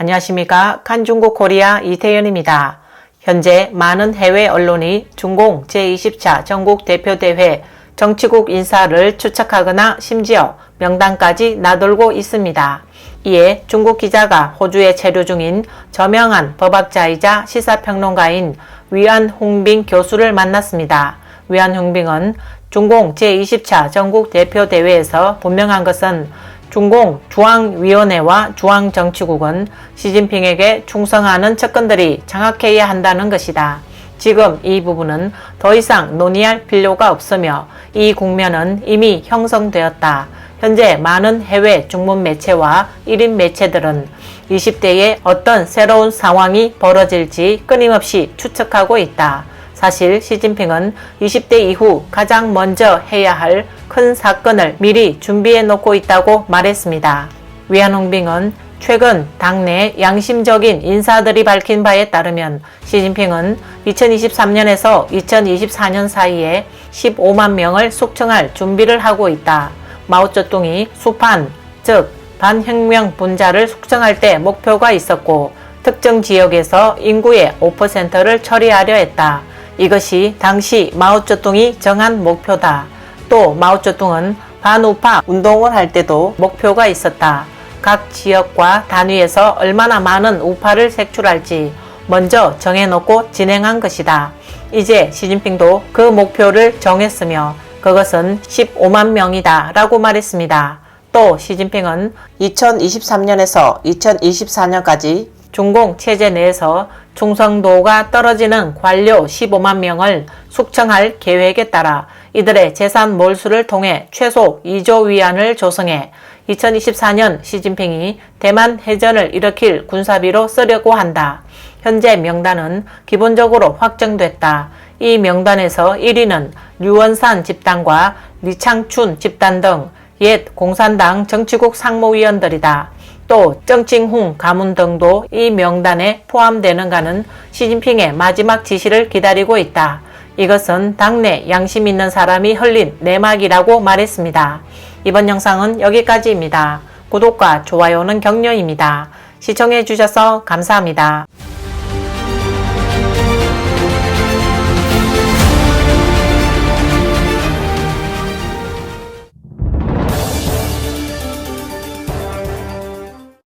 안녕하십니까. 칸중국 코리아 이태현입니다. 현재 많은 해외 언론이 중공 제20차 전국 대표대회 정치국 인사를 추측하거나 심지어 명단까지 나돌고 있습니다. 이에 중국 기자가 호주에 체류 중인 저명한 법학자이자 시사평론가인 위안 홍빙 교수를 만났습니다. 위안 홍빙은 중공 제20차 전국 대표대회에서 분명한 것은 중공 중앙위원회와 중앙정치국은 시진핑에게 충성하는 측근들이 장악해야 한다는 것이다. 지금 이 부분은 더 이상 논의할 필요가 없으며 이 국면은 이미 형성되었다. 현재 많은 해외 중문 매체와 1인 매체들은 20대에 어떤 새로운 상황이 벌어질지 끊임없이 추측하고 있다. 사실 시진핑은 20대 이후 가장 먼저 해야 할 큰 사건을 미리 준비해 놓고 있다고 말했습니다. 위안홍빙은 최근 당내 양심적인 인사들이 밝힌 바에 따르면 시진핑은 2023년에서 2024년 사이에 15만 명을 숙청할 준비를 하고 있다. 마오쩌둥이 수판, 즉 반혁명 분자를 숙청할 때 목표가 있었고 특정 지역에서 인구의 5%를 처리하려 했다. 이것이 당시 마오쩌둥이 정한 목표다. 또 마오쩌둥은 반우파 운동을 할 때도 목표가 있었다. 각 지역과 단위에서 얼마나 많은 우파를 색출할지 먼저 정해놓고 진행한 것이다. 이제 시진핑도 그 목표를 정했으며 그것은 15만 명이다 라고 말했습니다. 또 시진핑은 2023년에서 2024년까지 중공 체제 내에서 충성도가 떨어지는 관료 15만 명을 숙청할 계획에 따라 이들의 재산 몰수를 통해 최소 2조 위안을 조성해 2024년 시진핑이 대만 해전을 일으킬 군사비로 쓰려고 한다. 현재 명단은 기본적으로 확정됐다. 이 명단에서 1위는 류원산 집단과 리창춘 집단 등 옛 공산당 정치국 상무위원들이다. 또 정칭훈 가문 등도 이 명단에 포함되는가는 시진핑의 마지막 지시를 기다리고 있다. 이것은 당내 양심 있는 사람이 흘린 내막이라고 말했습니다. 이번 영상은 여기까지입니다. 구독과 좋아요는 격려입니다. 시청해 주셔서 감사합니다.